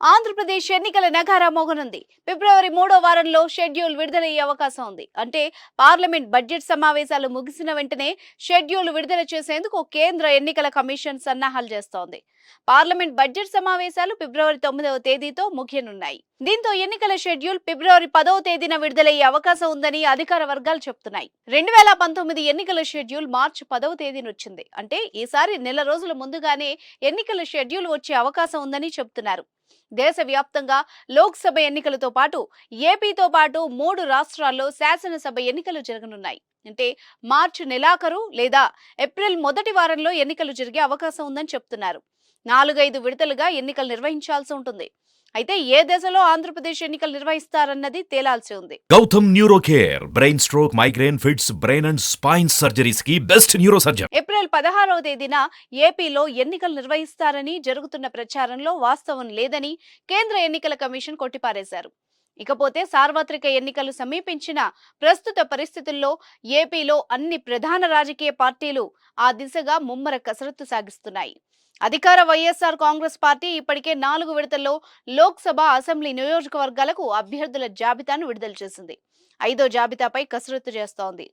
ఆంధ్రప్రదేశ్ ఎన్నికల నగారా మోగనుంది. ఫిబ్రవరి మూడో వారంలో షెడ్యూల్ విడుదలయ్యే అవకాశం ఉంది. అంటే పార్లమెంట్ బడ్జెట్ సమావేశాలు ముగిసిన వెంటనే షెడ్యూల్ విడుదల చేసేందుకు కేంద్ర ఎన్నికల కమిషన్ సన్నాహాలు చేస్తోంది. పార్లమెంట్ బడ్జెట్ సమావేశాలు ఫిబ్రవరి తొమ్మిదవ తేదీతో ముగియనున్నాయి. దీంతో ఎన్నికల షెడ్యూల్ ఫిబ్రవరి పదవ తేదీన విడుదలయ్యే అవకాశం ఉందని అధికార వర్గాలు చెప్తున్నాయి. రెండు వేల పంతొమ్మిది ఎన్నికల షెడ్యూల్ మార్చి పదవ తేదీన వచ్చింది అంటే ఈసారి నెల రోజుల ముందుగానే ఎన్నికల షెడ్యూల్ వచ్చే అవకాశం ఉందని చెబుతున్నారు దేశవ్యాప్తంగా లోక్సభ ఎన్నికలతో పాటు ఏపీతో పాటు మూడు రాష్ట్రాల్లో శాసనసభ ఎన్నికలు జరగనున్నాయి. అంటే మార్చి నెలాఖరు లేదా ఏప్రిల్ మొదటి వారంలో ఎన్నికలు జరిగే అవకాశం ఉందని చెప్తున్నారు. నాలుగైదు విడతలుగా ఎన్నికలు నిర్వహించాల్సి ఉంటుంది. అయితే ఏ దశలో ఆంధ్రప్రదేశ్ ఎన్నికలు నిర్వహిస్తారన్నది తేలాల్సి ఉంది. Gautam neuro care brain stroke migraine fits brain and spine సర్జరీస్కి best neuro surgeon April పదహారవ తేదీన ఏపీలో ఎన్నికలు నిర్వహిస్తారని జరుగుతున్న ప్రచారంలో వాస్తవం లేదని కేంద్ర ఎన్నికల కమిషన్ కొట్టిపారేశారు. ఇకపోతే సార్వత్రిక ఎన్నికలు సమీపించిన ప్రస్తుత పరిస్థితుల్లో ఏపీలో అన్ని ప్రధాన రాజకీయ పార్టీలు ఆ దిశగా ముమ్మర కసరత్తు సాగిస్తున్నాయి. అధికార వైఎస్ఆర్ కాంగ్రెస్ పార్టీ ఇప్పటికే నాలుగు విడతల్లో లోక్సభ అసెంబ్లీ నియోజకవర్గాలకు అభ్యర్థుల జాబితాను విడుదల చేసింది. ఐదో జాబితాపై కసరత్తు చేస్తోంది.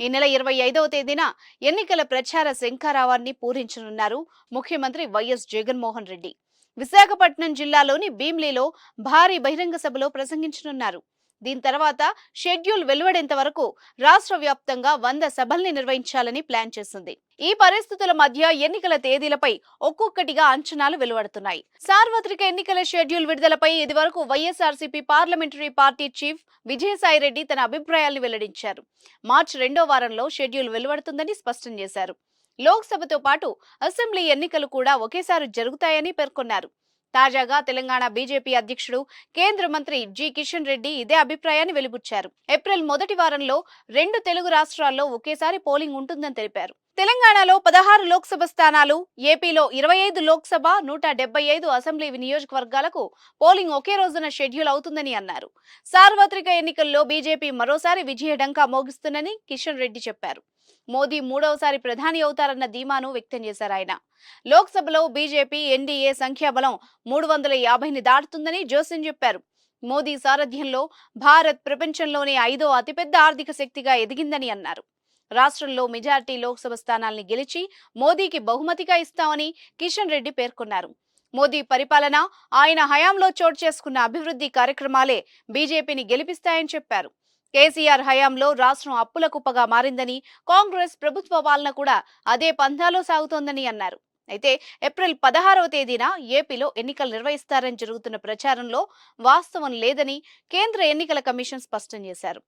ఈ నెల ఇరవై ఐదవ తేదీన ఎన్నికల ప్రచార శంఖారావాన్ని పూరించనున్నారు ముఖ్యమంత్రి వైఎస్ జగన్మోహన్ రెడ్డి. విశాఖపట్నం జిల్లాలోని భీమ్లీలో భారీ బహిరంగ సభలో ప్రసంగించనున్నారు. దీని తర్వాత షెడ్యూల్ వెలువడేంత వరకు రాష్ట్ర వ్యాప్తంగా వంద సభల్ని నిర్వహించాలని ప్లాన్ చేసింది. ఈ పరిస్థితుల మధ్య ఎన్నికల తేదీలపై ఒక్కొక్కటిగా అంచనాలు వెలువడుతున్నాయి. సార్వత్రిక ఎన్నికల షెడ్యూల్ విడుదలపై ఇదివరకు YSRCP parliamentary party chief Vijayasai Reddy తన అభిప్రాయాలను వెల్లడించారు. మార్చి రెండో వారంలో షెడ్యూల్ వెలువడుతుందని స్పష్టం చేశారు. లోక్సభతో పాటు అసెంబ్లీ ఎన్నికలు కూడా ఒకేసారి జరుగుతాయని పేర్కొన్నారు. తాజాగా తెలంగాణ బీజేపీ అధ్యక్షుడు కేంద్ర మంత్రి జి. కిషన్ రెడ్డి ఇదే అభిప్రాయాన్ని వెలిబుచ్చారు. ఏప్రిల్ మొదటి వారంలో రెండు తెలుగు రాష్ట్రాల్లో ఒకేసారి పోలింగ్ ఉంటుందని తెలిపారు. తెలంగాణలో పదహారు లోక్సభ స్థానాలు ఏపీలో ఇరవై ఐదు లోక్సభ నూట డెబ్బై ఐదు అసెంబ్లీ నియోజకవర్గాలకు పోలింగ్ ఒకే రోజున షెడ్యూల్ అవుతుందని అన్నారు. సార్వత్రిక ఎన్నికల్లో బీజేపీ మరోసారి విజయడంకా మోగిస్తుందని కిషన్ రెడ్డి చెప్పారు. మోదీ మూడవసారి ప్రధాని అవుతారన్న ధీమాను వ్యక్తం చేశారు ఆయన. లోక్సభలో బీజేపీ ఎన్డీఏ సంఖ్యాబలం మూడు వందల యాభైని దాటుతుందని జోసిన్ చెప్పారు. మోదీ సారథ్యంలో భారత్ ప్రపంచంలోనే ఐదో అతిపెద్ద ఆర్థిక శక్తిగా ఎదిగిందని అన్నారు. రాష్ట్రంలో మెజార్టీ లోక్సభ స్థానాల్ని గెలిచి మోదీకి బహుమతిగా ఇస్తామని కిషన్ రెడ్డి పేర్కొన్నారు. మోదీ పరిపాలన ఆయన హయాంలో చోటు చేసుకున్న అభివృద్ధి కార్యక్రమాలే బీజేపీని గెలిపిస్తాయని చెప్పారు. కేసీఆర్ హయాంలో రాష్ట్రం అప్పుల కుప్పగా మారిందని కాంగ్రెస్ ప్రభుత్వ పాలన కూడా అదే పంథాలో సాగుతోందని అన్నారు. అయితే ఏప్రిల్ పదహారవ తేదీన ఏపీలో ఎన్నికలు నిర్వహిస్తారని జరుగుతున్న ప్రచారంలో వాస్తవం లేదని కేంద్ర ఎన్నికల కమిషన్ స్పష్టం చేశారు.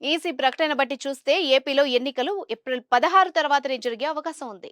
ఈసీ ప్రకటన బట్టి చూస్తే ఏపీలో ఎన్నికలు ఏప్రిల్ పదహారు తర్వాతనే జరిగే అవకాశం ఉంది.